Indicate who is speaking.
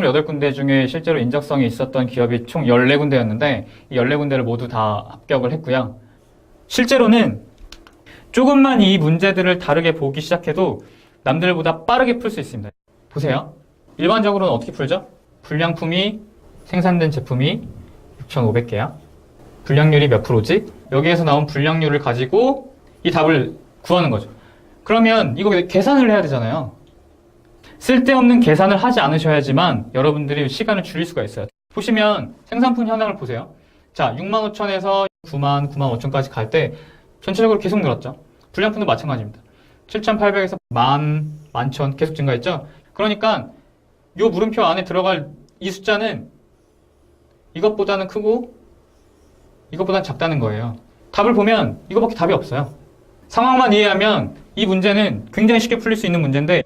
Speaker 1: 28군데 중에 실제로 인적성이 있었던 기업이 총 14군데였는데 이 14군데를 모두 다 합격을 했고요. 실제로는 조금만 이 문제들을 다르게 보기 시작해도 남들보다 빠르게 풀 수 있습니다. 보세요. 일반적으로는 어떻게 풀죠? 불량품이 생산된 제품이 6,500개야. 불량률이 몇 프로지? 여기에서 나온 불량률을 가지고 이 답을 구하는 거죠. 그러면 이거 계산을 해야 되잖아요. 쓸데없는 계산을 하지 않으셔야지만 여러분들이 시간을 줄일 수가 있어요. 보시면 생산품 현황을 보세요. 자, 6만 5천에서 9만, 9만 5천까지 갈 때 전체적으로 계속 늘었죠. 불량품도 마찬가지입니다. 7,800에서 만, 만천 계속 증가했죠. 그러니까 요 물음표 안에 들어갈 이 숫자는 이것보다는 크고 이것보다는 작다는 거예요. 답을 보면 이거밖에 답이 없어요. 상황만 이해하면 이 문제는 굉장히 쉽게 풀릴 수 있는 문제인데